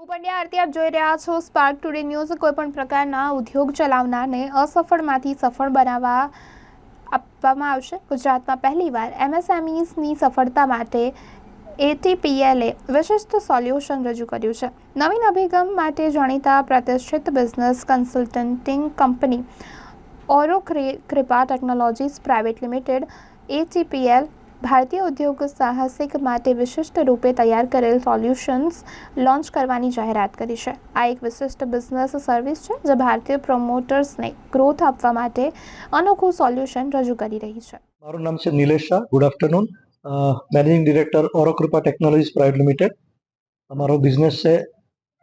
હું પંડ્યા આરતી આપ જોઈ રહ્યા છો સ્પાર્ક ટુડે ન્યૂઝ કોઈપણ પ્રકારના ઉદ્યોગ ચલાવનારને અસફળમાંથી સફળ બનાવવા આપવામાં આવશે. ગુજરાતમાં પહેલીવાર એમએસએમઈસની સફળતા માટે એટીપીએલે વિશિષ્ટ સોલ્યુશન રજૂ કર્યું છે. નવીન અભિગમ માટે જાણીતા પ્રતિષ્ઠિત business consulting company Auro Krupa technologies private limited ATPL ભારતીય ઉદ્યોગ સાહસિક માટે વિશિષ્ટ રૂપે તૈયાર કરેલ સોલ્યુશન્સ લોન્ચ કરવાની જાહેરાત કરી છે. આ એક વિશિષ્ટ બિઝનેસ સર્વિસ છે, જે ભારતીય પ્રમોટર્સને ગ્રોથ આપવા માટે અનોખું સોલ્યુશન રજૂ કરી રહી છે. મારું નામ છે Nilesh Shah. Good afternoon managing director Aurokrupa technologies private limited અમારો બિઝનેસ છે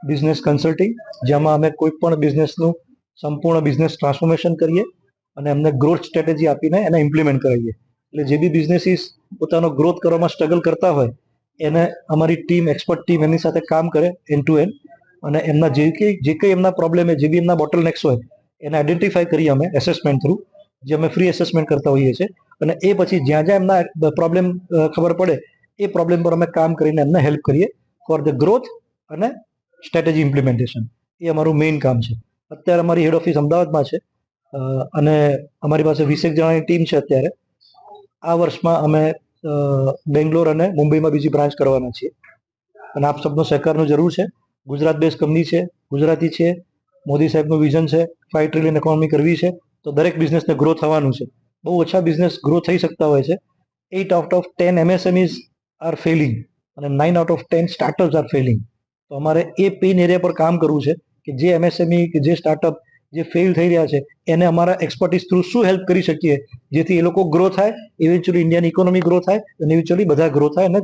બિઝનેસ કન્સલ્ટિંગ જેમાં અમે કોઈ પણ બિઝનેસનું સંપૂર્ણ બિઝનેસ ટ્રાન્સફોર્મેશન કરીએ અને એમને ગ્રોથ સ્ટ્રેટેજી આપીને એને ઇમ્પ્લિમેન્ટ કરાવીએ. એટલે જે બી બિઝનેસીસ પોતાનો ગ્રોથ કરવામાં સ્ટ્રગલ કરતા હોય, એને અમારી ટીમ એક્સપર્ટ ટીમ એમની સાથે કામ કરે એન ટુ એન અને એમના જે કંઈ જે કંઈ એમના પ્રોબ્લેમ હોય જે બી એમના બોટલ નેક્સ હોય, એને આઈડેન્ટિફાઈ કરી અમે એસેસમેન્ટ થ્રુ જે અમે ફ્રી એસેસમેન્ટ કરતા હોઈએ છીએ. અને એ પછી જ્યાં જ્યાં એમના પ્રોબ્લેમ ખબર પડે, એ પ્રોબ્લેમ પર અમે કામ કરીને એમને હેલ્પ કરીએ ફોર ધ ગ્રોથ અને સ્ટ્રેટેજી ઇમ્પ્લિમેન્ટેશન એ અમારું મેઇન કામ છે. અત્યારે અમારી હેડ ઓફિસ અમદાવાદમાં છે. અને અમારી પાસે વીસેક જણાની ટીમ છે અત્યારે. આ વર્ષમાં અમે બેંગ્લોર અને મુંબઈમાં બીજી બ્રાન્ચ કરવાના છીએ. અને આપ સબનો સહકારનો જરૂર છે. ગુજરાત બેઝ કંપની છે, ગુજરાતી છે, મોદી સાહેબનું વિઝન છે ફાઈવ ટ્રિલિયન ઇકોનોમી કરવી છે, તો દરેક બિઝનેસને ગ્રો થવાનું છે. બહુ ઓછા બિઝનેસ ગ્રો થઈ શકતા હોય છે. Eight out of ten MSMEs are failing અને nine out of ten startups are failing તો અમારે એ પેઇન એરિયા પર કામ કરવું છે કે જે એમએસએમઈ કે જે સ્ટાર્ટઅપ જે ફેલ થઈ રહ્યા છે એને અમારા એક્સપર્ટીસ થ્રુ શું હેલ્પ કરી શકીએ? જેથી એ લોકો ગ્રો થાય ઇવેન્ચ્યુઅલી ઇન્ડિયન ઇકોનોમી ગ્રો થાય અને ઇવેન્ચ્યુઅલી બધા ગ્રો થાય અને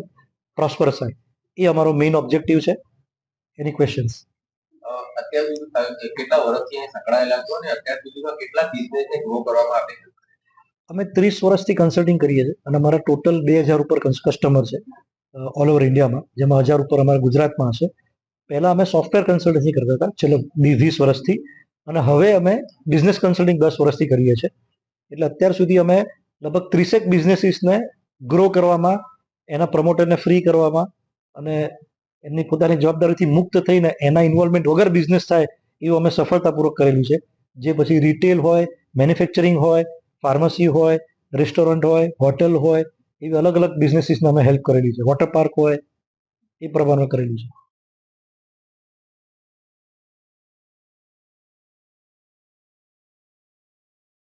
પ્રોસ્પરસ થાય. એ અમારો મેઇન ઓબ્જેક્ટિવ છે. એની ક્વેશ્ચન્સ અત્યાર સુધી કેટલા વર્ષથી સંકળાયેલા છો અને અત્યાર સુધીમાં કેટલા બિઝનેસને ગ્રો કરવામાં આવે છે અમે ત્રીસ વર્ષથી કન્સલ્ટિંગ કરીએ છીએ અને અમારા ટોટલ બે હજાર ઉપર કસ્ટમર છે ઓલ ઓવર ઇન્ડિયામાં જેમાં હજાર ઉપર અમારા ગુજરાતમાં હશે. પહેલા અમે સોફ્ટવેર કન્સલ્ટન્સી કરતા હતા છેલ્લે વીસ વર્ષથી. અને હવે અમે બિઝનેસ કન્સલ્ટિંગ દસ વર્ષથી કરીએ છીએ. એટલે અત્યાર સુધી અમે લગભગ ત્રીસેક બિઝનેસીસને ગ્રો કરવામાં, એના પ્રમોટરને ફ્રી કરવામાં અને એમની પોતાની જવાબદારીથી મુક્ત થઈને એના ઇન્વોલ્વમેન્ટ વગર બિઝનેસ થાય એવું અમે સફળતાપૂર્વક કરેલું છે. જે પછી રિટેલ હોય મેન્યુફેક્ચરિંગ હોય ફાર્મસી હોય રેસ્ટોરન્ટ હોય હોટેલ હોય, એવી અલગ અલગ બિઝનેસીસને અમે હેલ્પ કરેલી છે. વોટર પાર્ક હોય, એ પ્રમાણે કરેલું છે.